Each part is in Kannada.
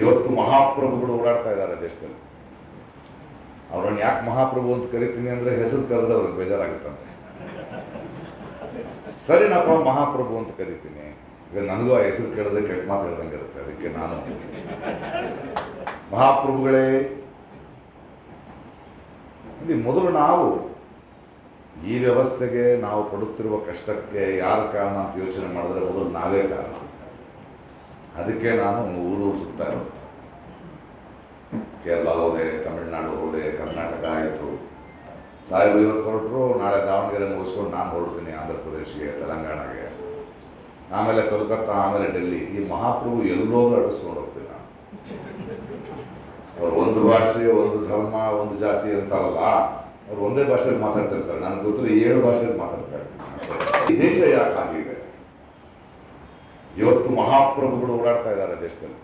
ಇವತ್ತು ಮಹಾಪ್ರಭುಗಳು ಓಡಾಡ್ತಾ ಇದ್ದಾರೆ ದೇಶದಲ್ಲಿ. ಅವರನ್ನು ಯಾಕೆ ಮಹಾಪ್ರಭು ಅಂತ ಕರಿತೀನಿ ಅಂದರೆ ಹೆಸರು ಕರೆದ್ರೆ ಅವ್ರಿಗೆ ಬೇಜಾರಾಗುತ್ತಂತೆ. ಸರಿನಪ್ಪ, ಮಹಾಪ್ರಭು ಅಂತ ಕರಿತೀನಿ. ಈಗ ನನಗೂ ಆ ಹೆಸರು ಕೇಳಿದ್ರೆ ಕೆಟ್ಟ ಮಾತು ಹೇಳ್ದಂಗೆ ಇರುತ್ತೆ, ಅದಕ್ಕೆ ನಾನು ಮಹಾಪ್ರಭುಗಳೇ, ಇಲ್ಲಿ ಮೊದಲು ನಾವು ಈ ವ್ಯವಸ್ಥೆಗೆ ನಾವು ಪಡುತ್ತಿರುವ ಕಷ್ಟಕ್ಕೆ ಯಾರು ಕಾರಣ ಅಂತ ಯೋಚನೆ ಮಾಡಿದ್ರೆ ಮೊದಲು ನಾವೇ ಕಾರಣ. ಅದಕ್ಕೆ ನಾನು ಊರು ಸುತ್ತಾ ಇರೋದು. ಕೇರಳ ಹೋದೆ, ತಮಿಳುನಾಡು ಹೋದೆ, ಕರ್ನಾಟಕ ಆಯಿತು. ಸಾಹೇಬರು ಇವತ್ತು ಹೊರಟರು, ನಾಳೆ ದಾವಣಗೆರೆ ಮುಗಿಸ್ಕೊಂಡು ನಾನು ಹೊರಡ್ತೀನಿ ಆಂಧ್ರ ಪ್ರದೇಶಕ್ಕೆ ತೆಲಂಗಾಣಗೆ. ಆಮೇಲೆ ಕೋಲ್ಕತ್ತಾ, ಆಮೇಲೆ ಡೆಲ್ಲಿ. ಈ ಮಹಾಪ್ರಭು ಎಲ್ಲರೂ ಅಡಿಸ್ಕೊಂಡು ಹೋಗ್ತೀನಿ ನಾನು. ಅವ್ರು ಒಂದು ಭಾಷೆ, ಒಂದು ಧರ್ಮ, ಒಂದು ಜಾತಿ ಅಂತಾರಲ್ಲ, ಅವ್ರು ಒಂದೇ ಭಾಷೆಯಲ್ಲಿ ಮಾತಾಡ್ತಿರ್ತಾರೆ. ನನಗೆ ಗೊತ್ತಿಲ್ಲ, ಏಳು ಭಾಷೆಯಲ್ಲಿ ಮಾತಾಡ್ತಾ ಇರ್ತೀನಿ ಈ ದೇಶ ಯಾಕೆ ಆಗಿದೆ ಇವತ್ತು ಮಹಾಪ್ರಭುಗಳು ಓಡಾಡ್ತಾ ಇದ್ದಾರೆ ದೇಶದಲ್ಲಿ.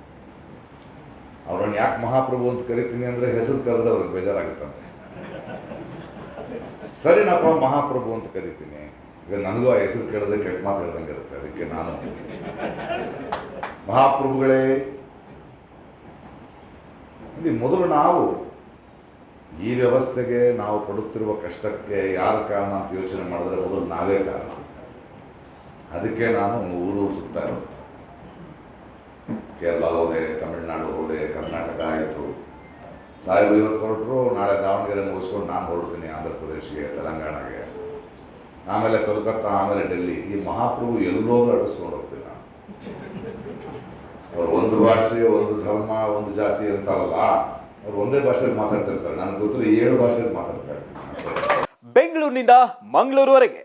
ಅವರನ್ನು ಯಾಕೆ ಮಹಾಪ್ರಭು ಅಂತ ಕರಿತೀನಿ ಅಂದರೆ ಹೆಸರು ಕರೆದ್ರೆ ಅವ್ರಿಗೆ ಬೇಜಾರಾಗುತ್ತಂತೆ. ಸರಿನಪ್ಪ, ಮಹಾಪ್ರಭು ಅಂತ ಕರಿತೀನಿ. ಈಗ ನನಗೂ ಆ ಹೆಸರು ಕೇಳಿದ್ರೆ ಕೆಟ್ಟ ಮಾತು ಹೇಳ್ದಂಗೆ ಇರುತ್ತೆ, ಅದಕ್ಕೆ ನಾನು ಮಹಾಪ್ರಭುಗಳೇ, ಇಲ್ಲಿ ಮೊದಲು ನಾವು ಈ ವ್ಯವಸ್ಥೆಗೆ ನಾವು ಪಡುತ್ತಿರುವ ಕಷ್ಟಕ್ಕೆ ಯಾರು ಕಾರಣ ಅಂತ ಯೋಚನೆ ಮಾಡಿದ್ರೆ ಮೊದಲು ನಾವೇ ಕಾರಣ. ಅದಕ್ಕೆ ನಾನು ಊರು ಸುತ್ತಾ ಇರೋದು. ಕೇರಳ ಹೋದೆ, ತಮಿಳುನಾಡು ಹೋದೆ, ಕರ್ನಾಟಕ ಆಯಿತು. ಸಾಹೇಬರು ಇವತ್ತು ಹೊರಟರು, ನಾಳೆ ದಾವಣಗೆರೆ ಮುಗಿಸ್ಕೊಂಡು ನಾನು ಹೊರಡ್ತೀನಿ ಆಂಧ್ರ ಪ್ರದೇಶ್ಗೆ, ತೆಲಂಗಾಣಗೆ. ಆಮೇಲೆ ಕೋಲ್ಕತ್ತಾ, ಆಮೇಲೆ ಡೆಲ್ಲಿ. ಈ ಮಹಾಪ್ರಭು ಎಲ್ಲೋದ್ರೂ ಅಡಿಸ್ಕೊಂಡು ಹೋಗ್ತೀನಿ ನಾನು. ಅವ್ರು ಒಂದು ಭಾಷೆ, ಒಂದು ಧರ್ಮ, ಒಂದು ಜಾತಿ ಅಂತಾರಲ್ಲ, ಅವ್ರು ಒಂದೇ ಭಾಷೆಯಲ್ಲಿ ಮಾತಾಡ್ತಿರ್ತಾರೆ. ನನಗೆ ಗೊತ್ತಿಲ್ಲ, ಏಳು ಭಾಷೆಯಲ್ಲಿ ಮಾತಾಡ್ತಾ ಇರ್ತೀನಿ ಬೆಂಗಳೂರಿನಿಂದ ಮಂಗಳೂರುವರೆಗೆ.